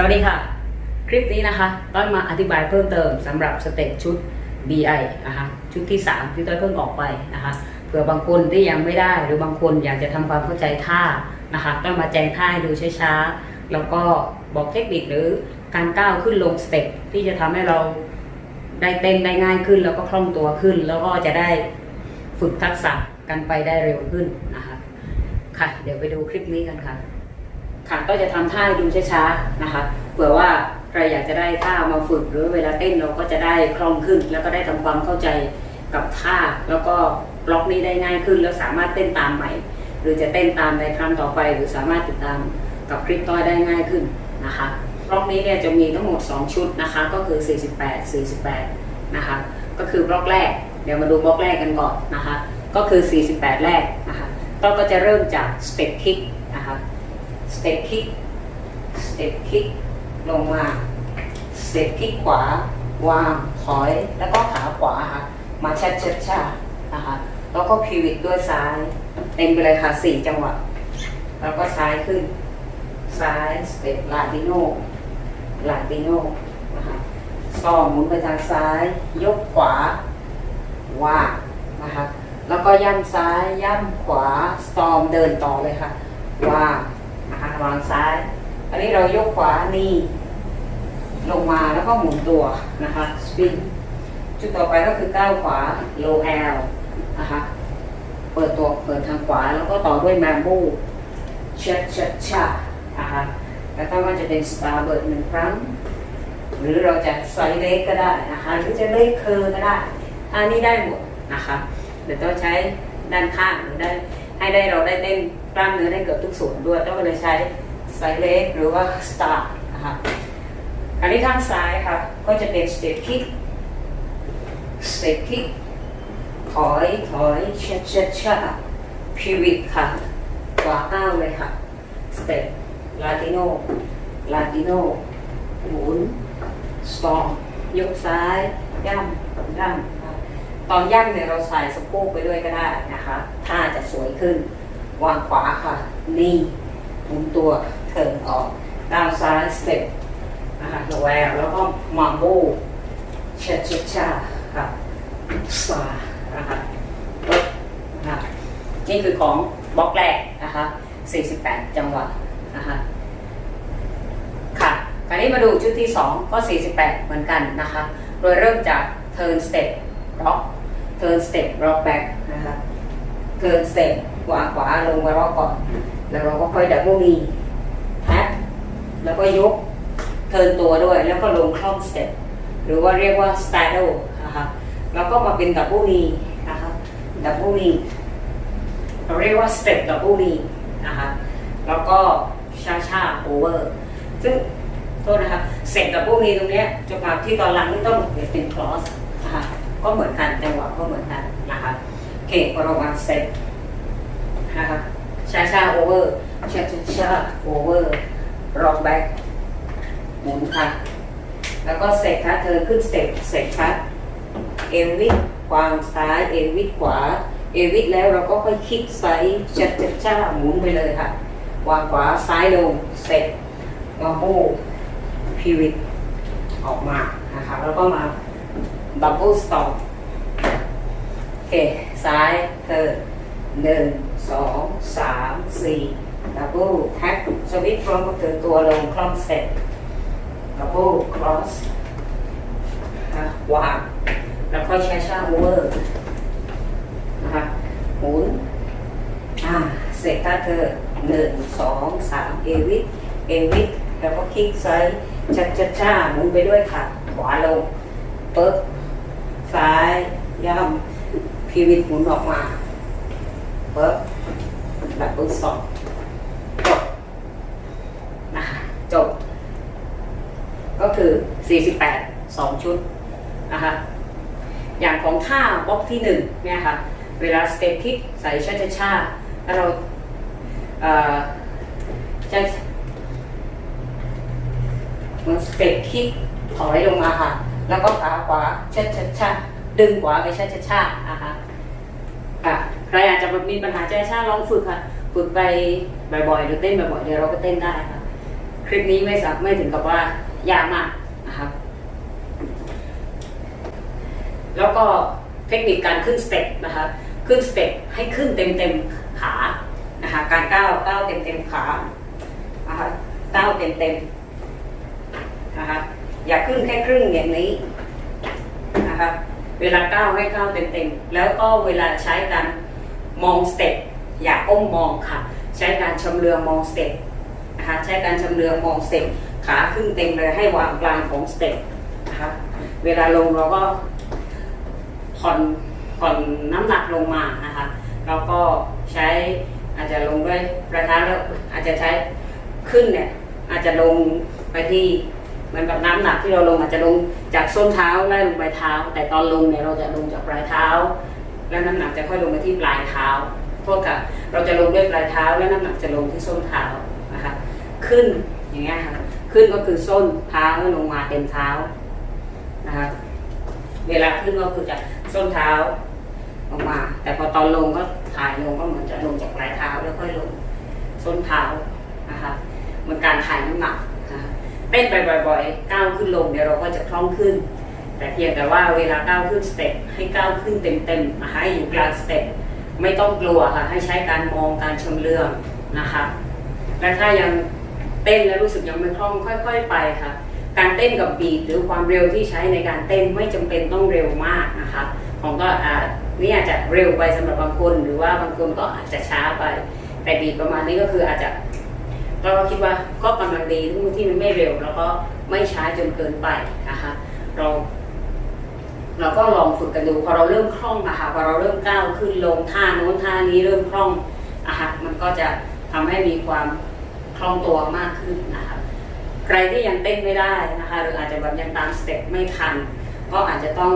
สวัสดีค่ะ คลิปนี้นะคะต้อยมาอธิบายเพิ่มเติมสำหรับสเต็ปชุด BI นะคะชุดที่ 3 ที่ต้อยเพิ่งออกไปนะคะเผื่อบางคนที่ยังไม่ได้ หรือบางคนอยากจะทำความเข้าใจท่านะคะต้อยมาแจงท่าให้ดูช้าๆแล้วก็บอกเทคนิคหรือการก้าวขึ้นลงสเต็ปที่จะทำให้เราได้เต้นได้ง่ายขึ้น แล้วก็คล่องตัวขึ้น แล้วก็จะได้ฝึกทักษะกันไปได้เร็วขึ้นนะคะค่ะ เดี๋ยวไปดูคลิปนี้กันค่ะ ค่ะก็จะทำท่าให้ดูช้าๆนะคะเผื่อว่าใครอยากจะได้ท่ามาฝึกหรือเวลาเต้นเราก็จะได้คล่องขึ้น แล้วก็ได้ทำความเข้าใจกับท่า แล้วก็บล็อกนี้ได้ง่ายขึ้น แล้วสามารถเต้นตามใหม่ หรือจะเต้นตามในครั้งต่อไป หรือสามารถติดตามกับคลิปต้อยได้ง่ายขึ้นนะคะบล็อกนี้เนี่ยจะมีทั้งหมด 2 ชุดนะคะก็คือ 48 48นะคะก็คือบล็อกแรก เดี๋ยวมาดูบล็อกแรกกันก่อนนะคะก็คือ 48 แรกนะคะต้อยก็จะเริ่มจากสเต็ปคิกนะคะ สเต็ปคิกสเต็ปคิกลงมาสเต็ปคิกขวาวางถอยแล้วก็ขาขวาค่ะมาชัดชัดชานะคะแล้วก็พิวิตด้วยซ้ายเต็มไปเลยค่ะสี่จังหวะ แล้วก็ซ้ายขึ้น ซ้ายสเต็ปลาติโนลาติโนนะคะก็หมุนไปทางซ้าย ยกขวาว่างนะคะแล้วก็ย่ำซ้ายย่ำขวาสตอมเดินต่อเลยค่ะว่าง นะคะวางซ้าย อันนี้เรายกขวานี่ลงมาแล้วก็หมุนตัวนะคะสปินจุดต่อไปก็คือก้าวขวา low L นะคะเปิดตัวเปิดทางขวาแล้วก็ต่อด้วยแมมโบชัดชัดชานะคะแล้วก็จะเป็นสตาร์เบิร์ดหนึ่งครั้ง หรือเราจะไซด์เล็กก็ได้นะคะหรือจะเล็กเคอร์ก็ได้อันนี้ได้หมดนะคะเดี๋ยวต้องใช้ด้านข้างหรือได้ให้ได้เราได้เต้น ล้ามเนื้อได้เกือบทุกส่วนด้วยต้องเลยใช้ไซเล็กหรือว่าสตาร์นะคะอันนี้ข้างซ้ายค่ะ ก็จะเป็นสเตปคิกสเต็ปคิกถอยถอยเช็ดเช็ดชาพิวิตค่ะขวาก้าวเลยค่ะสเตปลาติโนลาติโนหมุนสตองยกซ้ายย่ำย่ำค่ะตอนย่ำเนี่ยเราใส่สะโพกไปด้วยก็ได้นะคะท่าจะสวยขึ้น วางขวาค่ะนี่หมุนตัวเถินออก ด้านซ้ายสเต็ปนะคะแวแล้วก็มาโบเช็ดเช็ดชาค่ะสานะคะปึ๊บนะคะนี่คือของบล็อกแรกนะคะ 48 จังหวะนะคะค่ะคราวนี้มาดูชุดที่ 2 ก็ 48 เหมือนกันนะคะ โดยเริ่มจาก turn step rock turn step rock back นะคะ turn step วางขวาลงมา rock ก่อน แล้วเราก็ค่อย double knee tap แล้วก็ยก turn ตัวด้วย แล้วก็ลงคล่อม step หรือว่าเรียกว่า straddle นะคะแล้วก็มาเป็น double knee นะคะ double knee เราเรียกว่า step double knee นะคะแล้วก็ชาชา over ซึ่งโทษนะคะเสร็จกับพวกนี้ตรงนี้จะมาที่ตอนหลังนี่ต้องเป็นคลอสนะคะก็เหมือนกันจังหวะก็เหมือนกันนะคะโอเคพอเราวางเสร็จ นะคะชาชาโอเวอร์ชาชาชาโอเวอร์ร็อกแบ็กหมุนค่ะ แล้วก็เสร็จค่ะเธอขึ้นสเต็ปเสร็จค่ะเอวิดวางซ้ายเอวิดขวาเอวิดแล้วเราก็ค่อยคลิกซ้ายชาชาชาหมุนไปเลยค่ะ วางขวาซ้ายลงเสร็จมาโบพิวิตออกมานะคะแล้วก็มาดับเบิลสต็อปโอเค ซ้ายเธอ หนึ่งสองสามสี่ดับเบิลแท็กสวิตช์พร้อมกับเธอตัวลงคล่อมเสร็จดับเบิลครอสวางแล้วค่อยช้าช้าโอเวอร์นะคะหมุนอ่าเสร็จถ้าเธอหนึ่งสองสามเอวิทเอวิทแล้วก็คลิกซ้ายชัดชัดช้าหมุนไปด้วยค่ะ ขวาลงปึ๊บซ้ายย่ำพีวิทหมุนออกมา ปึ๊บดับเบิลสองจบนะคะจบ ก็คือ 48 2 ชุดนะคะอย่างของท่าบล็อกที่หนึ่งเนี่ยค่ะเวลาสเต็ปคิกใส่ช้าชาๆแล้วเราเจะเหมันสเต็ปคิกถอยลงมาค่ะ แล้วก็ขาขวาชาชาชาๆดึงขวาไปชาชาชาๆนะคะค่ะ ใครอาจจะมีปัญหาใจช้าลองฝึกค่ะ ฝึกไปบ่อยๆ หรือเต้นบ่อยๆ เดี๋ยวเราก็เต้นได้ค่ะ คลิปนี้ไม่สักไม่ถึงกับว่ายากมากนะครับแล้วก็เทคนิคการขึ้นสเต็ปนะคะ ขึ้นสเต็ปให้ขึ้นเต็มเต็มๆขานะคะ การก้าวก้าวเต็มเต็มๆขานะคะก้าวเต็มเต็มๆนะคะ อย่าขึ้นแค่ครึ่งอย่างนี้นะคะ เวลาก้าวให้ก้าวเต็มเต็มๆแล้วก็เวลาใช้การ มองสเต็ปอย่าก้มมองค่ะ ใช้การชำเลืองมองสเต็ปนะคะใช้การชำเลืองมองสเต็ปขาขึ้นเต็มเลยให้วางกลางของสเต็ปนะคะเวลาลงเราก็ผ่อนผ่อนน้ำหนักลงมานะคะแล้วก็ใช้อาจจะลงด้วยประทาแล้วอาจจะใช้ขึ้นเนี่ยอาจจะลงไปที่เหมือนกับน้ำหนักที่เราลงอาจจะลงจากส้นเท้าไล่ลงไปเท้า แต่ตอนลงเนี่ยเราจะลงจากปลายเท้า แล้วน้ำหนักจะค่อยลงไปที่ปลายเท้าโทษค่ะเราจะลงด้วยปลายเท้า แล้วน้ำหนักจะลงที่ส้นเท้านะคะขึ้นอย่างเงี้ยค่ะขึ้นก็คือส้นเท้าแล้วลงมาเต็มเท้านะคะเวลาขึ้นก็คือจากส้นเท้าลงมา แต่พอตอนลงก็ถ่ายลงก็เหมือนจะลงจากปลายเท้าแล้วค่อยลงส้นเท้านะคะเหมือนการถ่ายน้ำหนักนะคะเต้นไปบ่อยๆก้าวขึ้นลงเดี๋ยวเราก็จะคล่องขึ้น แต่เพียงแต่ว่าเวลาก้าวขึ้นสเต็ปให้ก้าวขึ้นเต็มๆนะคะให้อยู่กลางสเต็ปไม่ต้องกลัวค่ะให้ใช้การมองการชมเลื่องนะคะและถ้ายังเต้นแล้วรู้สึกยังไม่คล่องค่อย ๆ ไปค่ะ การเต้นกับบีทหรือความเร็วที่ใช้ในการเต้นไม่จำเป็นต้องเร็วมากนะคะของก็อาจนี่อาจจะเร็วไปสำหรับบางคน หรือว่าบางคนก็อาจจะช้าไป แต่บีทประมาณนี้ก็คืออาจจะเราก็คิดว่าก็กำลังดีทั้งที่มันไม่เร็ว แล้วก็ไม่ช้าจนเกินไปนะคะเรา เราก็ลองฝึกกันดูพอเราเริ่มคล่องนะคะพอเราเริ่มก้าวขึ้นลงท่าโน้นท่านี้เริ่มคล่องอะค่ะมันก็จะทำให้มีความคล่องตัวมากขึ้นนะคะใครที่ยังเต้นไม่ได้นะคะหรืออาจจะแบบยังตามสเต็ปไม่ทัน ก็อาจจะต้อง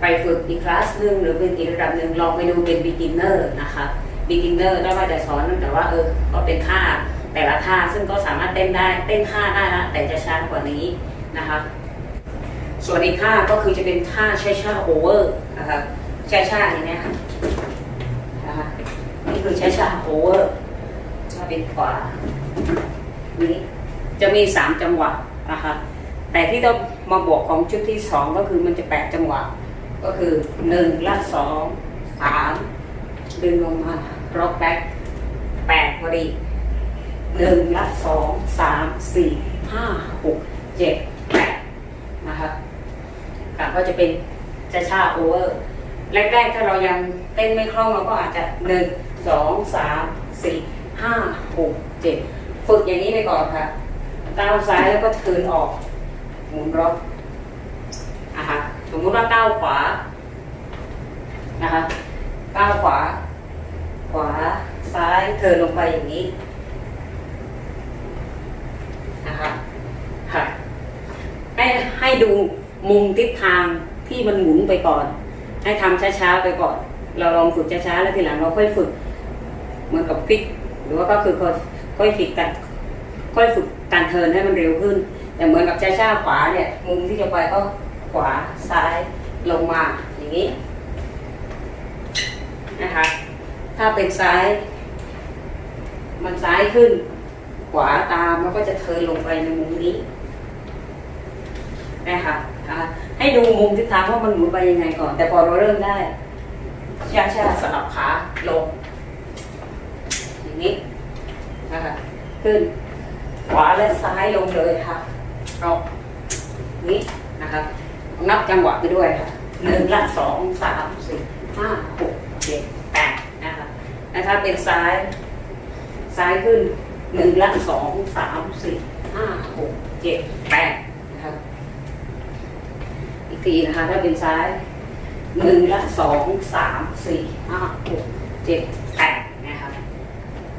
ไปฝึกอีกคลาสหนึ่งหรือเป็นอีกระดับหนึ่งลองไปดูเป็น beginner นะคะ beginner ได้ว่าจะสอนแต่ว่าเออก็เป็นท่าแต่ละท่าซึ่งก็สามารถเต้นได้เต้นท่าได้ละแต่จะช้ากว่านี้นะคะ ส่วนอีกท่าก็คือจะเป็นท่าแช้าช้าโอเวอร์นะคะแช้าช้าอย่างเนี้ยค่ะนะคะนี่คือแช้าช้าโอเวอร์จะเป็นขวานี้จะมีสามจังหวะนะคะแต่ที่ต้องมาบวกของชุดที่สองก็คือมันจะแปดจังหวะ ก็คือหนึ่งละสองสามดึงลงมาร็อกแบ็คแปดพอดีหนึ่งละสองสามสี่ห้าหกเจ็ดแปดนะคะ กะว่าจะเป็นจะชาโอเวอร์แรกๆถ้าเรายังเต้นไม่คล่องเราก็อาจจะหนึ่งสองสามสี่ห้าหกเจ็ดฝึกอย่างนี้ไปก่อนค่ะก้าวซ้ายแล้วก็ทืนออกหมุนรอบนะคะสมมุติว่าก้าวขวานะคะก้าวขวา ขวาซ้ายเทินลงไปอย่างนี้นะคะค่ะให้ให้ดู มุมทิศทางที่มันหมุนไปก่อน ให้ทำช้าๆไปก่อน เราลองฝึกช้าๆแล้วทีหลังเราค่อยฝึกเหมือนกับพลิก หรือว่าก็คือค่อยค่อยฝึกกันค่อยฝึกการเทินให้มันเร็วขึ้น แต่เหมือนกับช้าๆขวาเนี่ย มุมที่จะไปก็ขวาซ้ายลงมาอย่างนี้นะคะ ถ้าเป็นซ้าย มันซ้ายขึ้น ขวาตามแล้วก็จะเทินลงไปในมุมนี้นะคะ นะคะให้ดูมุมทิศทางว่ามันหมุนไปยังไงก่อน แต่พอเราเริ่มได้ช้าช้าๆสลับขาลงอย่างนี้นะคะขึ้น ขวาและซ้ายลงเลยค่ะรอบนี้นะคะนับจังหวะไปด้วยค่ะหนึ่งละสองสามสี่ห้าหกเจ็ดแปดนะคะและถ้าเป็นซ้าย ซ้ายขึ้นหนึ่งละสองสามสี่ห้าหกเจ็ดแปด นะคะอีกทีนะคะถ้าเป็นซ้ายหนึ่งละสองสามสี่ห้าหกเจ็ดแปดนะคะ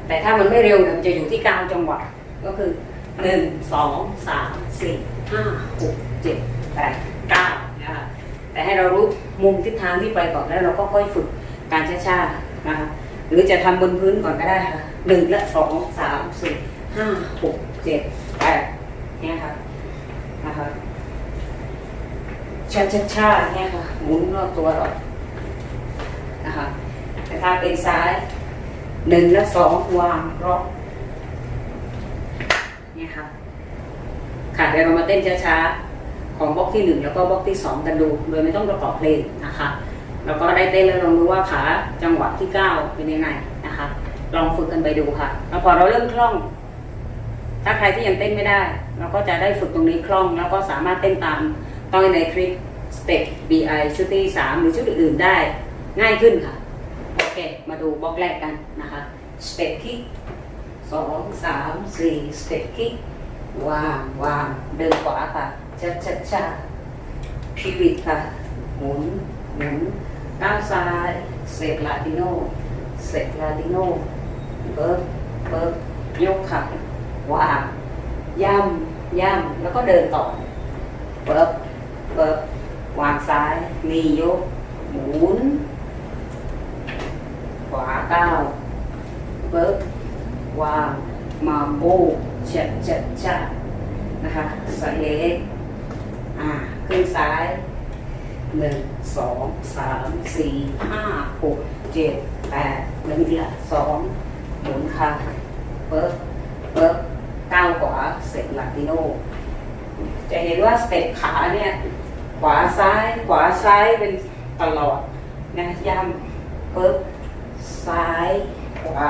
แต่ถ้ามันไม่เร็วเนี่ยมันจะอยู่ที่กลางจังหวะก็คือหนึ่งสองสามสี่ห้าหกเจ็ดแปดเก้านะคะแต่ให้เรารู้มุมทิศทางที่ไปก่อนแล้วเราก็ค่อยฝึกการช้าๆนะคะหรือจะทำบนพื้นก่อนก็ได้ค่ะหนึ่งละสองสามสี่ห้าหกเจ็ดแปดเนี่ยค่ะนะคะ ช้าๆเนี่ยค่ะหมุนรอบตัวเรานะคะแต่ถ้าเป็นซ้ายหนึ่งและสองวางรอบเนี่ยครับค่ะเดี๋ยวเรามาเต้นช้าๆของบล็อกที่หนึ่งแล้วก็บล็อกที่สองกันดูโดยไม่ต้องประกอบเพลงนะคะแล้วก็ได้เต้นแล้วลองดูว่าขาจังหวะที่เก้าเป็นยังไงนะคะ ลองฝึกกันไปดูค่ะแล้วพอเราเริ่มคล่อง ถ้าใครที่ยังเต้นไม่ได้ เราก็จะได้ฝึกตรงนี้คล่อง แล้วก็สามารถเต้นตาม ต้อยในคลิปสเต็ป BI ชุดที่สามหรือชุดอื่นๆได้ง่ายขึ้นค่ะ โอเค มาดูบล็อกแรกกันนะคะสเต็ปคิกสองสามสี่สเต็ปคิกวางวางเดินขวาค่ะชัดชัดชัดพิวิตค่ะ หมุนหมุนก้าวซ้ายเสร็จลาติโนเสร็จลาติโนเบิร์กเบิร์กยกค่ะวางย่ำย่ำแล้วก็เดินต่อเบิร์เบิร์วางซ้ายมียกหมุน ขวาก้าวเบิร์วางมาโบเช็ดเช็ดชะนะคะสายเล็กอ่าขึ้นซ้ายหนึ่งสองสามสี่ห้าหกเจ็ดแปดหนึ่งละสองหมุนค่ะเบิร์เบิร์ก้าวขวาเสร็จลาติโนจะเห็นว่าสเต็ปขาเนี่ย ขวาซ้าย ขวาซ้ายเป็นตลอดนะย่ำปึ๊บซ้าย ขวา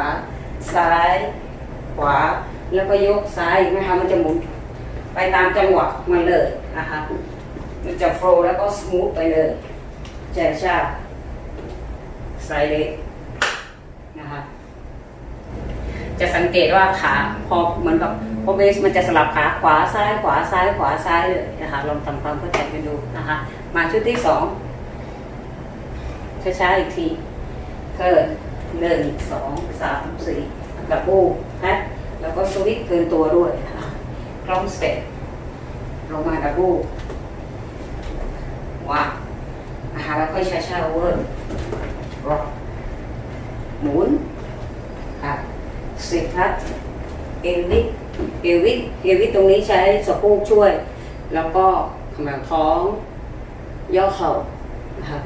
ซ้าย ขวา แล้วก็ยกซ้ายนะคะมันจะหมุนไปตามจังหวะมันเลยนะคะมันจะโฟล์แล้วก็สมูทไปเลยแจชาไซเล็กนะคะ จะสังเกตว่าขาพอเหมือนกับพอเบสมันจะสลับขาขวาซ้ายขวาซ้ายขวาซ้ายเลยนะคะลองทำความเข้าใจกันดูนะคะ มาชุดที่สองช้าๆอีกทีเทิร์นหนึ่งสองสามสี่กับบูฮะแล้วก็สวิตช์เทิร์นตัวด้วยนะคะคล่องสเต็ปลงมาดับบูว้าวนะคะแล้วค่อยช้าๆโอเวอร์รอหมุน สิบทัดเอวิทเอวิทเอวิทตรงนี้ใช้สะโพกช่วย แล้วก็ขมวท้อง ย่อเข่านะคะ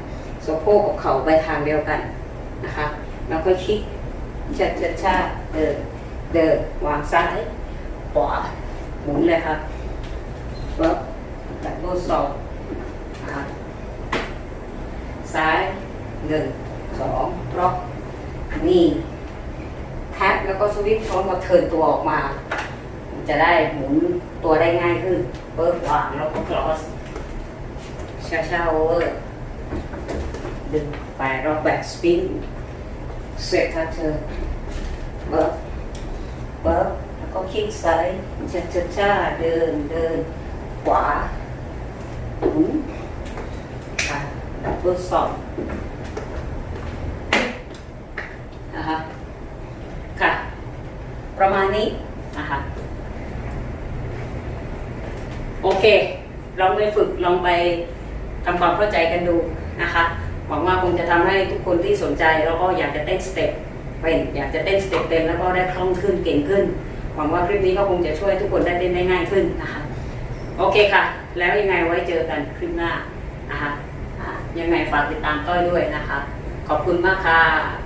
สะโพกกับเข่าไปทางเดียวกันนะคะแล้วก็คลิกชัดชัดชาเดินเดินวางซ้ายขวาหมุนเลยครับปึ๊บแบบโบสองนะคะซ้ายหนึ่งสองล็อกนี่ แท็บแล้วก็สวิตช์พร้อมกับเทิร์นตัวออกมา จะได้หมุนตัวได้ง่ายขึ้นเปิดวางแล้วก็คลอสช้าช้าโอเวอร์ดึงไปรอบแบกสปินเสร็จทัดเธอเบิร์เบิร์แล้วก็คลิกซ้ายช้าช้าช้าเดินเดินขวาหมุนค่ะดับเบิลสองนะคะ ค่ะ ประมาณนี้นะคะโอเค ลองไปฝึกลองไปทำความเข้าใจกันดูนะคะ หวังว่าคงจะทำให้ทุกคนที่สนใจแล้วก็อยากจะเต้นสเต็ปเป็นอยากจะเต้นสเต็ปเต็มแล้วก็ได้คล่องขึ้นเก่งขึ้น หวังว่าคลิปนี้ก็คงจะช่วยทุกคนได้เต้นได้ง่ายขึ้นนะคะ โอเคค่ะ แล้วยังไงไว้เจอกันคลิปหน้านะคะยังไงฝากติดตามต้อยด้วยนะคะ ขอบคุณมากค่ะ